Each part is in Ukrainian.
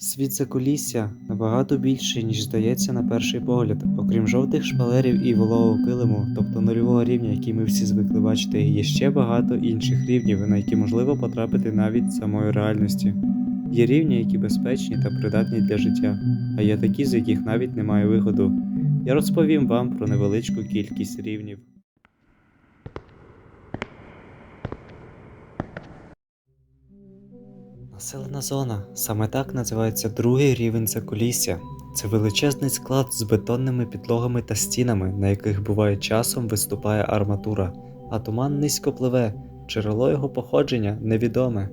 Світ закулісся набагато більший, ніж здається на перший погляд. Окрім жовтих шпалерів і вологого килиму, тобто нульового рівня, який ми всі звикли бачити, є ще багато інших рівнів, на які можливо потрапити навіть самої реальності. Є рівні, які безпечні та придатні для життя, а є такі, з яких навіть немає виходу. Я розповім вам про невеличку кількість рівнів. Населена зона саме так називається другий рівень закулісся. Це величезний склад з бетонними підлогами та стінами, на яких буває часом виступає арматура, а туман низько пливе, джерело його походження невідоме.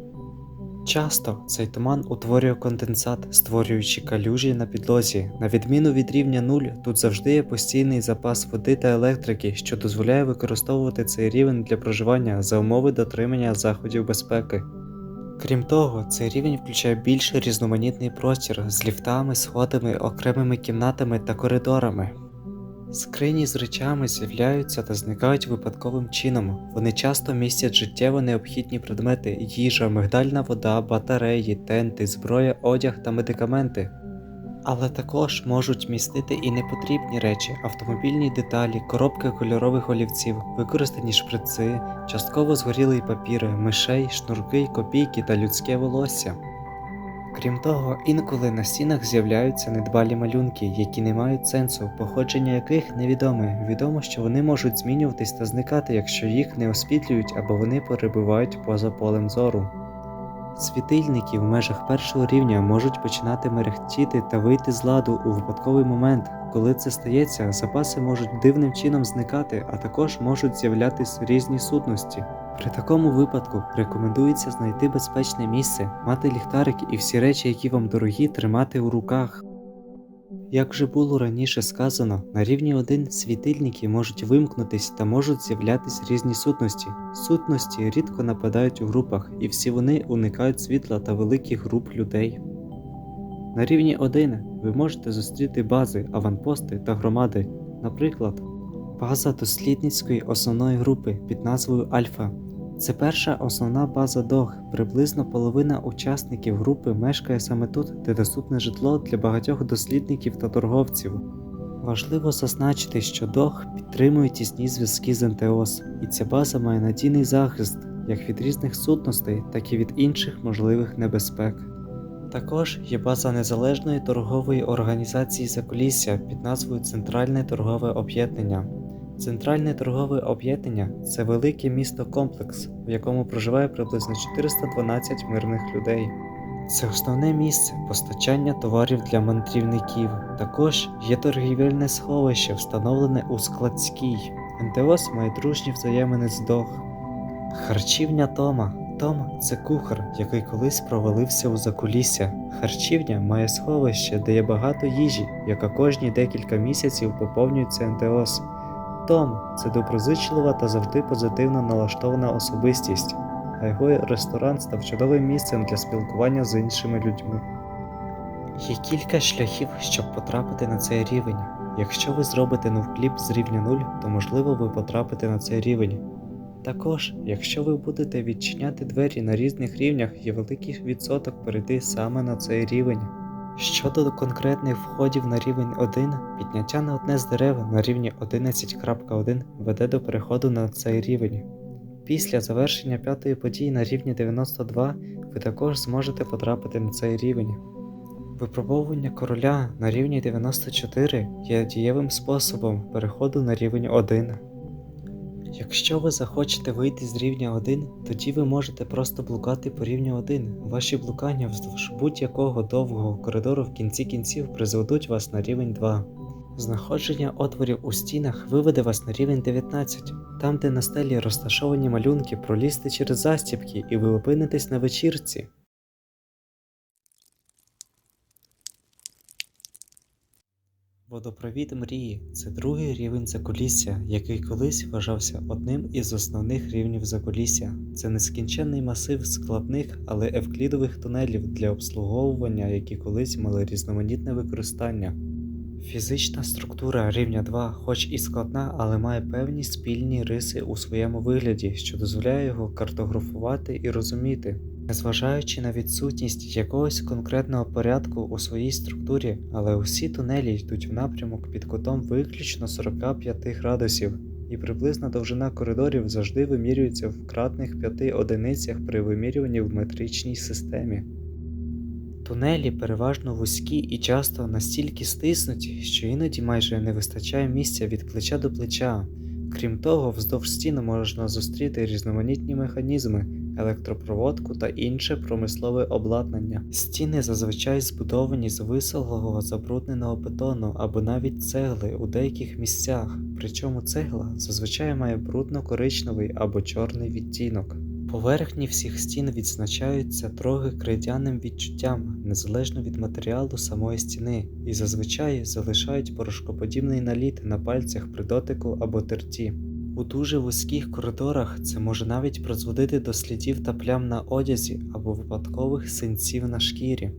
Часто цей туман утворює конденсат, створюючи калюжі на підлозі. На відміну від рівня 0, тут завжди є постійний запас води та електрики, що дозволяє використовувати цей рівень для проживання за умови дотримання заходів безпеки. Крім того, цей рівень включає більш різноманітний простір з ліфтами, сходами, окремими кімнатами та коридорами. Скрині з речами з'являються та зникають випадковим чином. Вони часто містять життєво необхідні предмети: їжа, мигдальна вода, батареї, тенти, зброя, одяг та медикаменти. Але також можуть містити і непотрібні речі, автомобільні деталі, коробки кольорових олівців, використані шприци, частково згорілий папір, мишей, шнурки, копійки та людське волосся. Крім того, інколи на стінах з'являються недбалі малюнки, які не мають сенсу, походження яких невідоме. Відомо, що вони можуть змінюватись та зникати, якщо їх не освітлюють або вони перебувають поза полем зору. Світильники в межах першого рівня можуть починати мерехтіти та вийти з ладу у випадковий момент. Коли це стається, запаси можуть дивним чином зникати, а також можуть з'являтися різні сутності. При такому випадку рекомендується знайти безпечне місце, мати ліхтарик і всі речі, які вам дорогі, тримати у руках. Як вже було раніше сказано, на рівні 1 світильники можуть вимкнутись та можуть з'являтися різні сутності. Сутності рідко нападають у групах, і всі вони уникають світла та великих груп людей. На рівні 1 ви можете зустріти бази, аванпости та громади, наприклад, база дослідницької основної групи під назвою Альфа. Це перша основна база ДОГ. Приблизно половина учасників групи мешкає саме тут, де доступне житло для багатьох дослідників та торговців. Важливо зазначити, що ДОГ підтримує тісні зв'язки з НТОС, і ця база має надійний захист як від різних сутностей, так і від інших можливих небезпек. Також є база незалежної торгової організації Закулісся під назвою Центральне торгове об'єднання. Центральне торгове об'єднання це велике місто комплекс, в якому проживає приблизно 412 мирних людей. Це основне місце постачання товарів для мандрівників. Також є торгівельне сховище, встановлене у складській. НТОС має дружні взаємини з ДОГ. Харчівня Тома. Том це кухар, який колись провалився у закулісся. Харчівня має сховище, де є багато їжі, яка кожні декілька місяців поповнюється НТОС. Том це доброзичлива та завжди позитивно налаштована особистість, а його ресторан став чудовим місцем для спілкування з іншими людьми. Є кілька шляхів, щоб потрапити на цей рівень. Якщо ви зробите нувкліп з рівня 0, то можливо ви потрапите на цей рівень. Також, якщо ви будете відчиняти двері на різних рівнях, є великий відсоток перейти саме на цей рівень. Щодо конкретних входів на рівень 1, підняття на одне з дерев на рівні 11.1 веде до переходу на цей рівень. Після завершення п'ятої події на рівні 92 ви також зможете потрапити на цей рівень. Випробовування короля на рівні 94 є дієвим способом переходу на рівень 1. Якщо ви захочете вийти з рівня 1, тоді ви можете просто блукати по рівню 1. Ваші блукання вздовж будь-якого довгого коридору в кінці кінців призведуть вас на рівень 2. Знаходження отворів у стінах виведе вас на рівень 19, там де на стелі розташовані малюнки, пролізти через застібки і ви опинитесь на вечірці. Водопровід мрії це другий рівень закулісся, який колись вважався одним із основних рівнів закулісся. Це нескінченний масив складних, але евклідових тунелів для обслуговування, які колись мали різноманітне використання. Фізична структура рівня 2, хоч і складна, але має певні спільні риси у своєму вигляді, що дозволяє його картографувати і розуміти. Незважаючи на відсутність якогось конкретного порядку у своїй структурі, але усі тунелі йдуть в напрямок під кутом виключно 45 градусів, і приблизна довжина коридорів завжди вимірюється в кратних 5 одиницях при вимірюванні в метричній системі. Тунелі переважно вузькі і часто настільки стиснуті, що іноді майже не вистачає місця від плеча до плеча. Крім того, вздовж стін можна зустріти різноманітні механізми, електропроводку та інше промислове обладнання. Стіни зазвичай збудовані з висохлого забрудненого бетону або навіть цегли у деяких місцях, причому цегла зазвичай має брудно-коричневий або чорний відтінок. Поверхні всіх стін відзначаються трохи крейдяним відчуттям, незалежно від матеріалу самої стіни, і зазвичай залишають порошкоподібний наліт на пальцях при дотику або терті. У дуже вузьких коридорах це може навіть призводити до слідів та плям на одязі або випадкових синців на шкірі.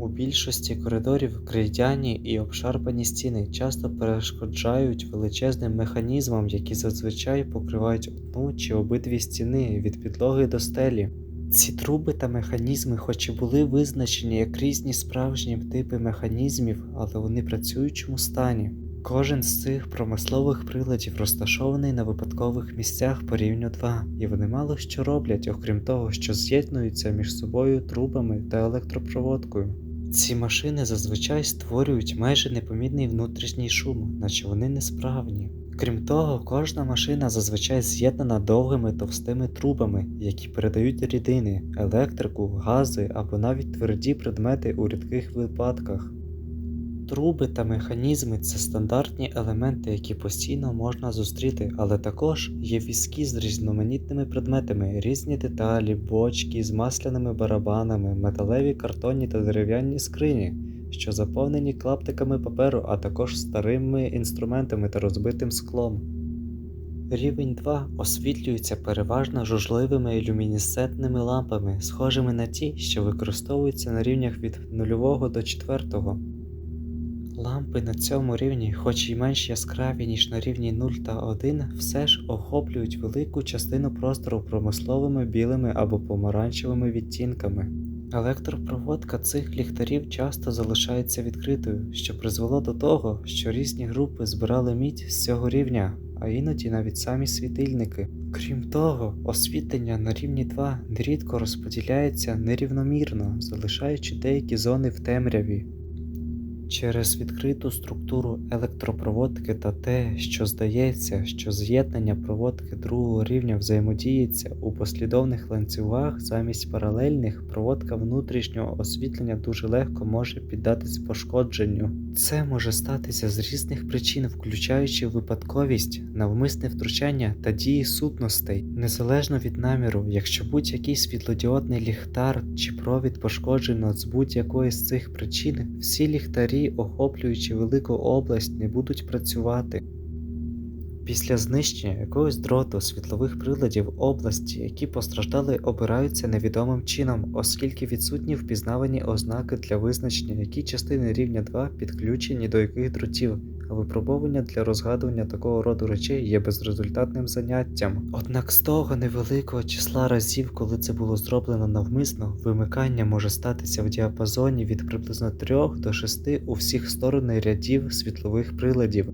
У більшості коридорів крейдяні і обшарпані стіни часто перешкоджають величезним механізмам, які зазвичай покривають одну чи обидві стіни від підлоги до стелі. Ці труби та механізми, хоч і були визначені як різні справжні типи механізмів, але вони працюючому стані. Кожен з цих промислових приладів розташований на випадкових місцях по рівню 2, і вони мало що роблять, окрім того, що з'єднуються між собою трубами та електропроводкою. Ці машини зазвичай створюють майже непомітний внутрішній шум, наче вони несправні. Крім того, кожна машина зазвичай з'єднана довгими товстими трубами, які передають рідини, електрику, гази або навіть тверді предмети у рідких випадках. Труби та механізми це стандартні елементи, які постійно можна зустріти, але також є візки з різноманітними предметами, різні деталі, бочки з масляними барабанами, металеві картонні та дерев'яні скрині, що заповнені клаптиками паперу, а також старими інструментами та розбитим склом. Рівень 2 освітлюється переважно жужливими люмінесцентними лампами, схожими на ті, що використовуються на рівнях від 0 до 4. Лампи на цьому рівні, хоч і менш яскраві, ніж на рівні 0 та 1, все ж охоплюють велику частину простору промисловими білими або помаранчевими відтінками. Електропроводка цих ліхтарів часто залишається відкритою, що призвело до того, що різні групи збирали мідь з цього рівня, а іноді навіть самі світильники. Крім того, освітлення на рівні 2 нерідко розподіляється нерівномірно, залишаючи деякі зони в темряві. Через відкриту структуру електропроводки та те, що здається, що з'єднання проводки другого рівня взаємодіється у послідовних ланцюгах замість паралельних, проводка внутрішнього освітлення дуже легко може піддатись пошкодженню. Це може статися з різних причин, включаючи випадковість, навмисне втручання та дії сутностей, незалежно від наміру, якщо будь-який світлодіодний ліхтар чи провід пошкоджено з будь-якої з цих причин, всі ліхтарі, охоплюючи велику область, не будуть працювати. Після знищення якогось дроту світлових приладів області, які постраждали, обираються невідомим чином, оскільки відсутні впізнавані ознаки для визначення, які частини рівня 2 підключені до яких дротів, випробування для розгадування такого роду речей є безрезультатним заняттям. Однак з того невеликого числа разів, коли це було зроблено навмисно, вимикання може статися в діапазоні від приблизно 3 до 6 у всіх сторони рядів світлових приладів.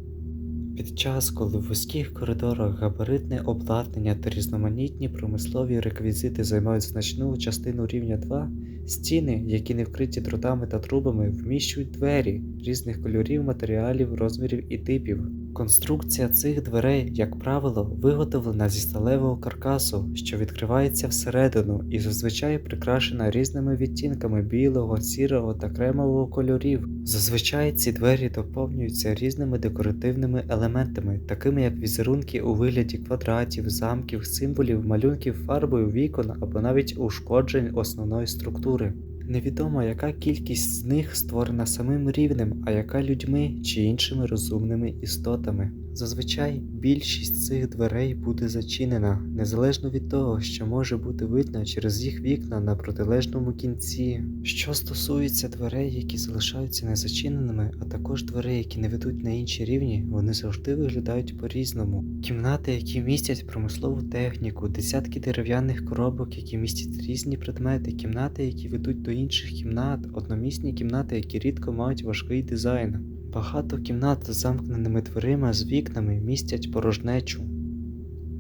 Під час, коли в вузьких коридорах габаритне обладнання та різноманітні промислові реквізити займають значну частину рівня 2, стіни, які не вкриті дротами та трубами, вміщують двері різних кольорів, матеріалів, розмірів і типів. Конструкція цих дверей, як правило, виготовлена зі сталевого каркасу, що відкривається всередину і зазвичай прикрашена різними відтінками білого, сірого та кремового кольорів. Зазвичай ці двері доповнюються різними декоративними елементами, такими як візерунки у вигляді квадратів, замків, символів, малюнків фарбою вікон або навіть ушкоджень основної структури. skóry. Невідомо, яка кількість з них створена самим рівнем, а яка людьми чи іншими розумними істотами. Зазвичай більшість цих дверей буде зачинена, незалежно від того, що може бути видно через їх вікна на протилежному кінці. Що стосується дверей, які залишаються незачиненими, а також дверей, які не ведуть на інші рівні, вони завжди виглядають по-різному. Кімнати, які містять промислову техніку, десятки дерев'яних коробок, які містять різні предмети, кімнати, які ведуть до інших кімнат, одномісні кімнати, які рідко мають важкий дизайн. Багато кімнат з замкненими дверима з вікнами містять порожнечу.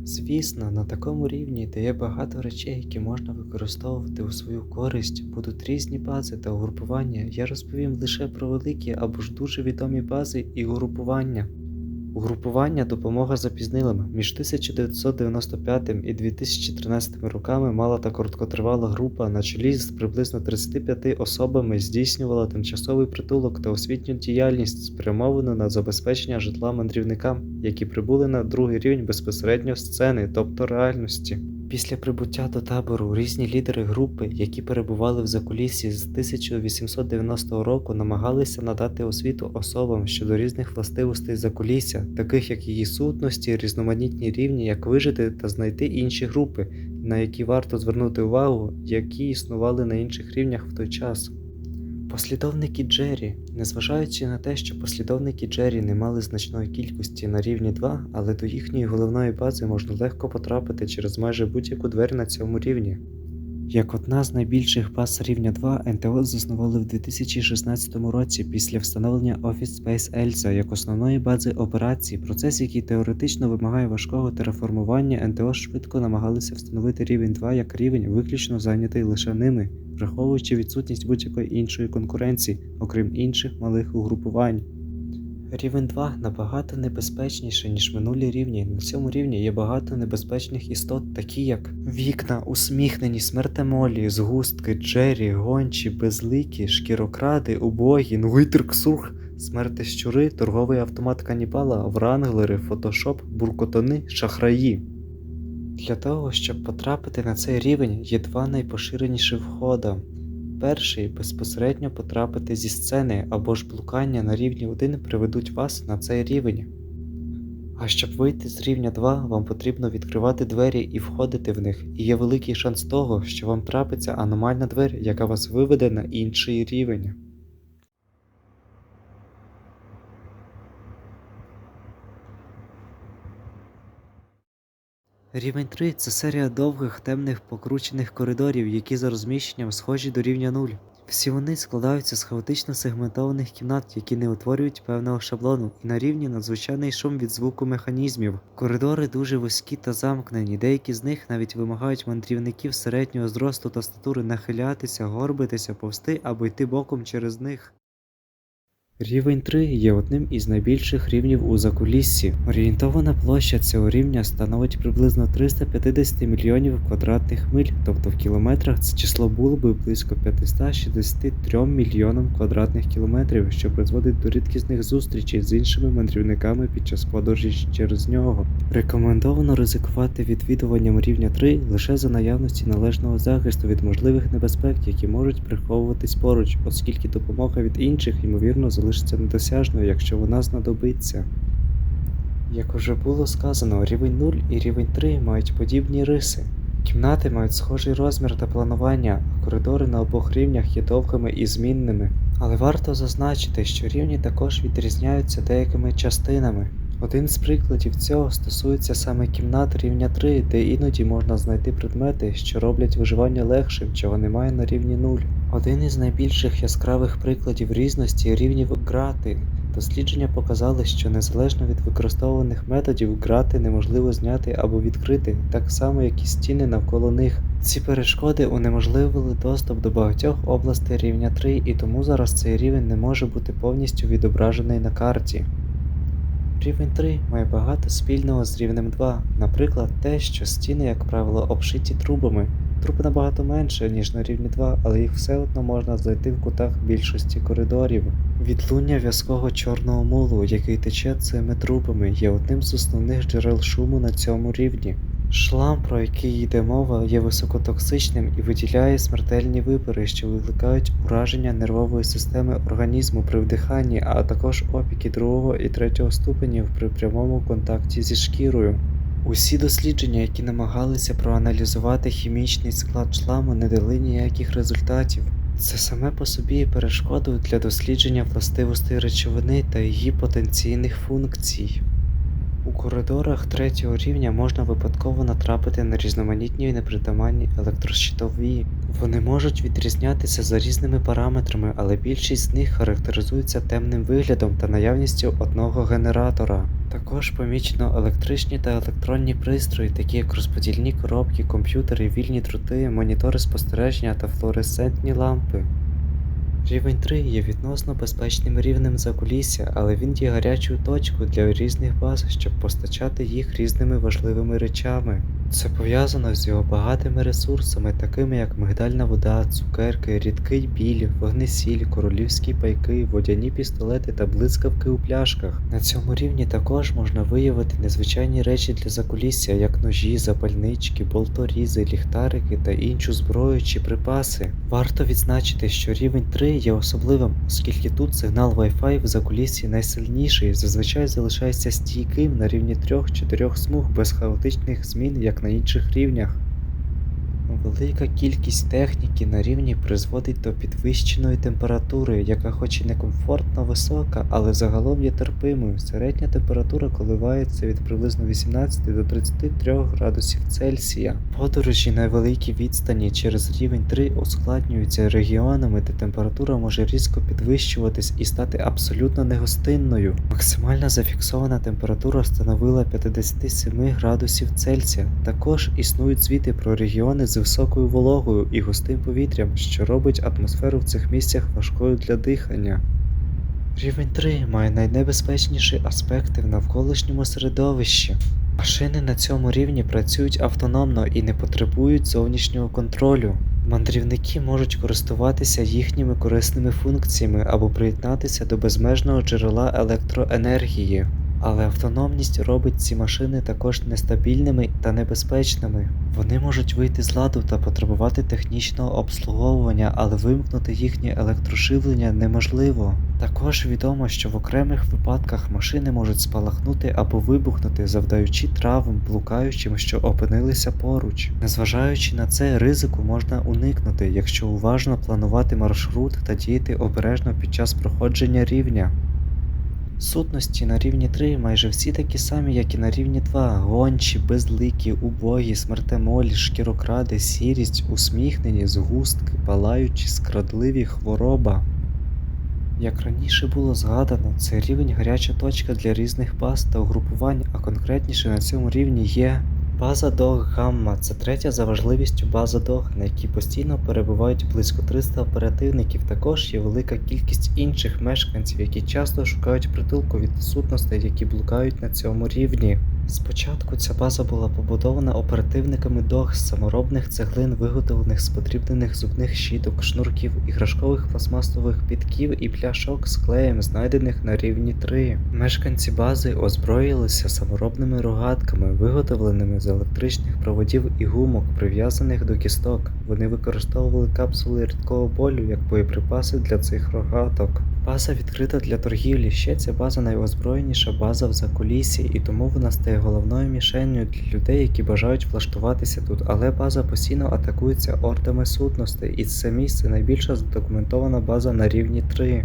Звісно, на такому рівні, де є багато речей, які можна використовувати у свою користь, будуть різні бази та угрупування. Я розповім лише про великі або ж дуже відомі бази і угрупування. Угрупування допомога запізнилим. Між 1995 і 2013 роками мала та короткотривала група на чолі з приблизно 35 особами здійснювала тимчасовий притулок та освітню діяльність, спрямовану на забезпечення житла мандрівникам, які прибули на другий рівень безпосередньо сцени, тобто реальності. Після прибуття до табору різні лідери групи, які перебували в закулісі з 1890 року, намагалися надати освіту особам щодо різних властивостей закулісся, таких як її сутності, різноманітні рівні, як вижити та знайти інші групи, на які варто звернути увагу, які існували на інших рівнях в той час. Послідовники Джері, незважаючи на те, що послідовники Джері не мали значної кількості на рівні 2, але до їхньої головної бази можна легко потрапити через майже будь-яку двері на цьому рівні. Як одна з найбільших баз рівня 2, НТО заснували в 2016 році після встановлення Office Space Elsa як основної бази операцій, процес, який теоретично вимагає важкого тераформування, НТО швидко намагалися встановити рівень 2 як рівень, виключно зайнятий лише ними, враховуючи відсутність будь-якої іншої конкуренції, окрім інших малих угрупувань. Рівень 2 набагато небезпечніше, ніж минулі рівні. На цьому рівні є багато небезпечних істот, такі як вікна, усміхнені, смертемолі, згустки, джері, гончі, безликі, шкірокради, убогі, нугитрксурх, смерти щури, торговий автомат канібала, вранглери, фотошоп, буркотони, шахраї. Для того, щоб потрапити на цей рівень, є два найпоширеніші входи. Перший безпосередньо потрапити зі сцени або ж блукання на рівні 1 приведуть вас на цей рівень. А щоб вийти з рівня 2, вам потрібно відкривати двері і входити в них, і є великий шанс того, що вам трапиться аномальна двері, яка вас виведе на інший рівень. Рівень 3 це серія довгих темних покручених коридорів, які за розміщенням схожі до рівня 0. Всі вони складаються з хаотично сегментованих кімнат, які не утворюють певного шаблону, і на рівні надзвичайний шум від звуку механізмів. Коридори дуже вузькі та замкнені, деякі з них навіть вимагають мандрівників середнього зросту та статури нахилятися, горбитися, повсти або йти боком через них. Рівень 3 є одним із найбільших рівнів у закуліссі. Орієнтована площа цього рівня становить приблизно 350 мільйонів квадратних миль, тобто в кілометрах це число було би близько 563 мільйонам квадратних кілометрів, що призводить до рідкісних зустрічей з іншими мандрівниками під час подорожі через нього. Рекомендовано ризикувати відвідуванням рівня 3 лише за наявності належного захисту від можливих небезпек, які можуть приховуватись поруч, оскільки допомога від інших, ймовірно, залишиться недосяжною, якщо вона знадобиться. Як уже було сказано, рівень 0 і рівень 3 мають подібні риси. Кімнати мають схожий розмір та планування, а коридори на обох рівнях є довгими і змінними. Але варто зазначити, що рівні також відрізняються деякими частинами. Один з прикладів цього стосується саме кімнат рівня 3, де іноді можна знайти предмети, що роблять виживання легшим, чого немає на рівні 0. Один із найбільших яскравих прикладів різності рівнів грати. Дослідження показали, що незалежно від використовуваних методів грати неможливо зняти або відкрити, так само як і стіни навколо них. Ці перешкоди унеможливили доступ до багатьох областей рівня 3, і тому зараз цей рівень не може бути повністю відображений на карті. Рівень 3 має багато спільного з рівнем 2, наприклад, те, що стіни, як правило, обшиті трубами. Труби набагато менше, ніж на рівні 2, але їх все одно можна знайти в кутах більшості коридорів. Відлуння в'язкого чорного мулу, який тече цими трубами, є одним з основних джерел шуму на цьому рівні. Шлам, про який йде мова, є високотоксичним і виділяє смертельні випари, що викликають ураження нервової системи організму при вдиханні, а також опіки другого і третього ступенів при прямому контакті зі шкірою. Усі дослідження, які намагалися проаналізувати хімічний склад шламу, не дали ніяких результатів. Це саме по собі є перешкодою для дослідження властивостей речовини та її потенційних функцій. У коридорах третього рівня можна випадково натрапити на різноманітні непритаманні електрощитові. Вони можуть відрізнятися за різними параметрами, але більшість з них характеризується темним виглядом та наявністю одного генератора. Також помічено електричні та електронні пристрої, такі як розподільні коробки, комп'ютери, вільні дроти, монітори спостереження та флуоресцентні лампи. Рівень 3 є відносно безпечним рівнем закулісся, але він є гарячою точкою для різних баз, щоб постачати їх різними важливими речами. Це пов'язано з його багатими ресурсами, такими як мигдальна вода, цукерки, рідкий біль, вогнесіль, королівські пайки, водяні пістолети та блискавки у пляшках. На цьому рівні також можна виявити незвичайні речі для закулісся, як ножі, запальнички, болторізи, ліхтарики та іншу зброю чи припаси. Варто відзначити, що рівень 3 є особливим, оскільки тут сигнал Wi-Fi в закуліссі найсильніший, зазвичай залишається стійким на рівні 3-4 смуг без хаотичних змін, як на інших рівнях. Велика кількість техніки на рівні призводить до підвищеної температури, яка хоч і не комфортно висока, але загалом є терпимою. Середня температура коливається від приблизно 18 до 33 градусів Цельсія. Подорожі на великій відстані через рівень 3 ускладнюються регіонами, де температура може різко підвищуватись і стати абсолютно негостинною. Максимальна зафіксована температура становила 57 градусів Цельсія. Також існують звіти про регіони з високою вологою і густим повітрям, що робить атмосферу в цих місцях важкою для дихання. Рівень 3 має найнебезпечніші аспекти в навколишньому середовищі. Машини на цьому рівні працюють автономно і не потребують зовнішнього контролю. Мандрівники можуть користуватися їхніми корисними функціями або приєднатися до безмежного джерела електроенергії. Але автономність робить ці машини також нестабільними та небезпечними. Вони можуть вийти з ладу та потребувати технічного обслуговування, але вимкнути їхнє електроживлення неможливо. Також відомо, що в окремих випадках машини можуть спалахнути або вибухнути, завдаючи травм блукаючим, що опинилися поруч. Незважаючи на це, ризику можна уникнути, якщо уважно планувати маршрут та діяти обережно під час проходження рівня. Сутності на рівні 3 майже всі такі самі, як і на рівні 2. Гончі, безликі, убогі, смертемолі, шкірокради, сірість, усміхнені, згустки, палаючі, скрадливі, хвороба. Як раніше було згадано, це рівень гаряча точка для різних паст та угрупувань, а конкретніше на цьому рівні є база Дог Гамма. Це третя за важливістю база Дог, на якій постійно перебувають близько 300 оперативників. Також є велика кількість інших мешканців, які часто шукають притулку від сутностей, які блукають на цьому рівні. Спочатку ця база була побудована оперативниками ДОГ з саморобних цеглин, виготовлених з подрібнених зубних щіток, шнурків, іграшкових пластмасових підків і пляшок з клеєм, знайдених на рівні 3. Мешканці бази озброїлися саморобними рогатками, виготовленими з електричних проводів і гумок, прив'язаних до кісток. Вони використовували капсули рідкого болю як боєприпаси для цих рогаток. База відкрита для торгівлі. Ще ця база найозброєніша база в закулісі, і тому вона стає головною мішенню для людей, які бажають влаштуватися тут. Але база постійно атакується ордами сутностей, і це місце найбільша задокументована база на рівні 3.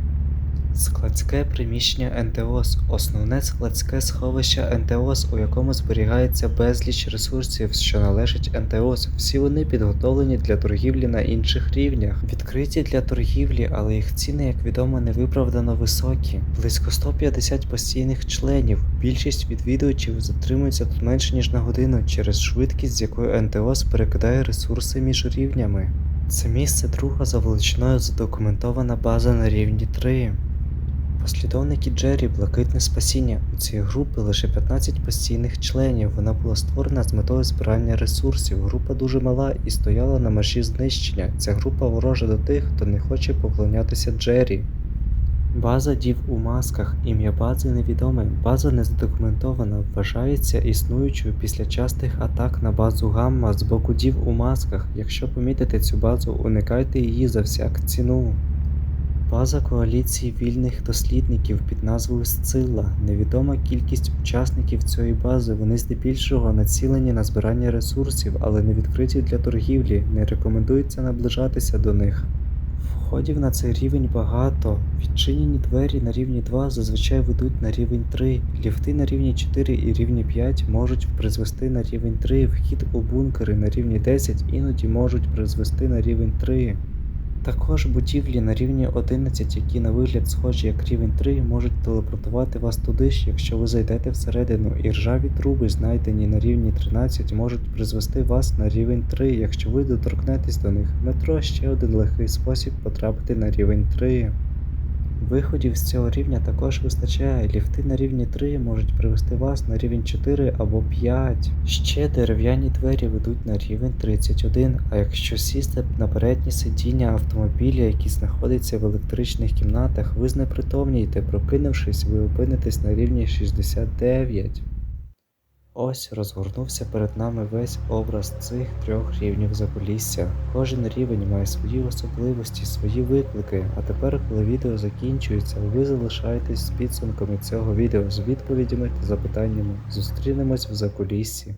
Складське приміщення НТОС основне складське сховище НТОС, у якому зберігається безліч ресурсів, що належать НТОС. Всі вони підготовлені для торгівлі на інших рівнях, відкриті для торгівлі, але їх ціни, як відомо, невиправдано високі. Близько 150 постійних членів. Більшість відвідувачів затримуються тут менше ніж на годину через швидкість, з якою НТОС перекидає ресурси між рівнями. Це місце друга за величиною задокументована база на рівні 3. Послідовники Джері Блакитне спасіння. У цій групи лише 15 постійних членів. Вона була створена з метою збирання ресурсів. Група дуже мала і стояла на межі знищення. Ця група ворожа до тих, хто не хоче поклонятися Джері. База дів у масках. Ім'я бази невідоме. База не задокументована, вважається існуючою після частих атак на базу Гамма з боку дів у масках. Якщо помітите цю базу, уникайте її за всяк ціну. База коаліції вільних дослідників під назвою Сцилла. Невідома кількість учасників цієї бази. Вони здебільшого націлені на збирання ресурсів, але не відкриті для торгівлі. Не рекомендується наближатися до них. Входів на цей рівень багато. Відчинені двері на рівні 2 зазвичай ведуть на рівень 3. Ліфти на рівні 4 і рівні 5 можуть призвести на рівень 3. Вхід у бункери на рівні 10 іноді можуть призвести на рівень 3. Також будівлі на рівні 11, які на вигляд схожі як рівень 3, можуть телепортувати вас туди ж, якщо ви зайдете всередину, і ржаві труби, знайдені на рівні 13, можуть призвести вас на рівень 3, якщо ви доторкнетесь до них. Метро ще один легкий спосіб потрапити на рівень 3. Виходів з цього рівня також вистачає. Ліфти на рівні 3 можуть привести вас на рівень 4 або 5. Ще дерев'яні двері ведуть на рівень 31, а якщо сісти на переднє сидіння автомобіля, який знаходиться в електричних кімнатах, ви знепритомнієте, прокинувшись, ви опинитесь на рівні 69. Ось розгорнувся перед нами весь образ цих трьох рівнів Закулісся. Кожен рівень має свої особливості, свої виклики. А тепер, коли відео закінчується, ви залишаєтесь з підсумками цього відео з відповідями та запитаннями. Зустрінемось в Закуліссі.